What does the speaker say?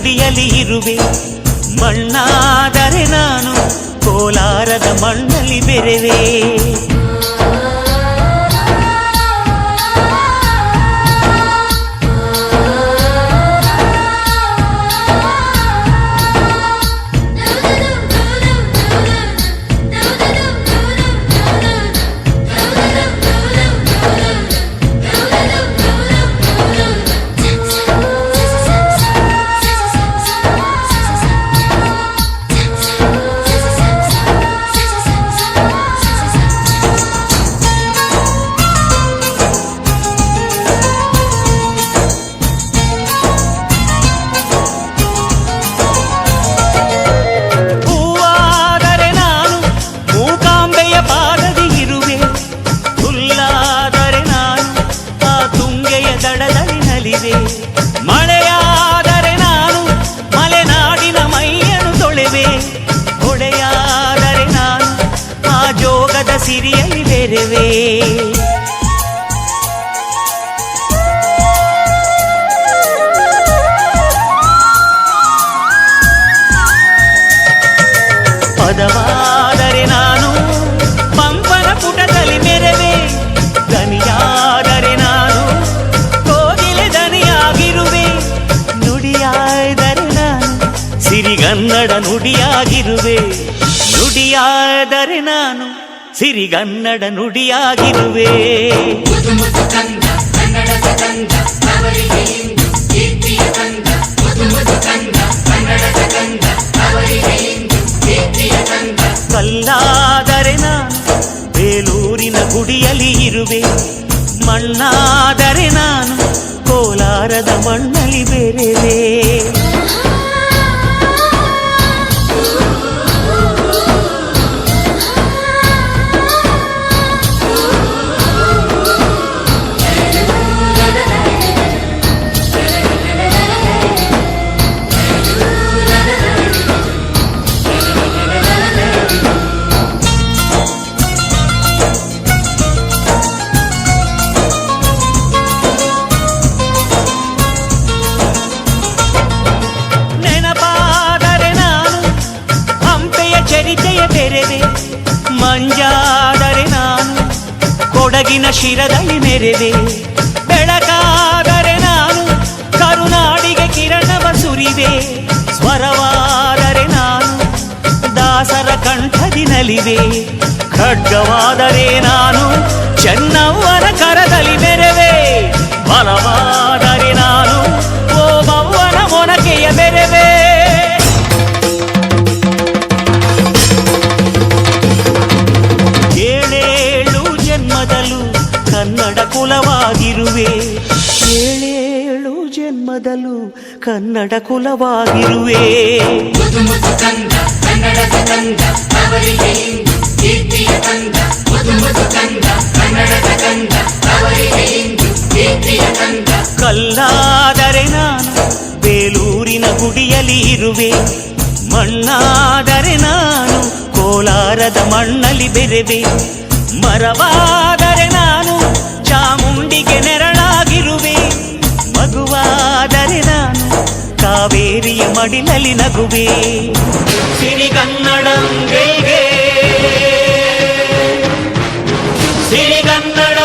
ಗುಡಿಯಲ್ಲಿ ಇರುವೆ. ಮಣ್ಣಾದರೆ ನಾನು ಕೋಲಾರದ ಮಣ್ಣಲ್ಲಿ ಬೆರೆವೆ. viver ಸಿರಿಗನ್ನಡ ನುಡಿಯಾಗಿರುವೆ. ನುಡಿಯಾದರೆ ನಾನು ಸಿರಿಗನ್ನಡ ನುಡಿಯಾಗಿರುವೆ. ಕಲ್ಲಾದರೆ ನಾನು ಬೇಲೂರಿನ ಗುಡಿಯಲ್ಲಿ ಇರುವೆ. ಮಣ್ಣಾದರೆ ನಾನು ಕೋಲಾರದ ಮಣ್ಣಲ್ಲಿ ಬೆರೆವೆ ಕೊಡಗಿನ ಶಿರದಲ್ಲಿ ಮೆರೆದೆ ಬೆಳಕಾದರೆ ನಾನು ಕರುನಾಡಿಗೆ ಕಿರಣವ ಸುರಿದೆ. ಸ್ವರವಾದರೆ ನಾನು ದಾಸರ ಕಂಠದಿ ನಲಿವೆ ಖಡ್ಗವಾದರೆ ನಾನು ಚೆನ್ನವ್ವನ ಕರದಲ್ಲಿ ಮೆರೆವೆ ಇಂದು ಕನ್ನಡ ಕುಲವಾಗಿರುವೆ. ಕಲ್ಲಾದರೆ ನಾನು ಬೇಲೂರಿನ ಗುಡಿಯಲ್ಲಿ ಇರುವೆ. ಮಣ್ಣಾದರೆ ನಾನು ಕೋಲಾರದ ಮಣ್ಣಲ್ಲಿ ಬೆರೆವೆ. ಮರವಾದರೆ ಮಡಿಲಲ್ಲಿ ನಗುವೆ. ಸಿರಿಗನ್ನಡಂಗೆ ಸಿರಿಗನ್ನಡ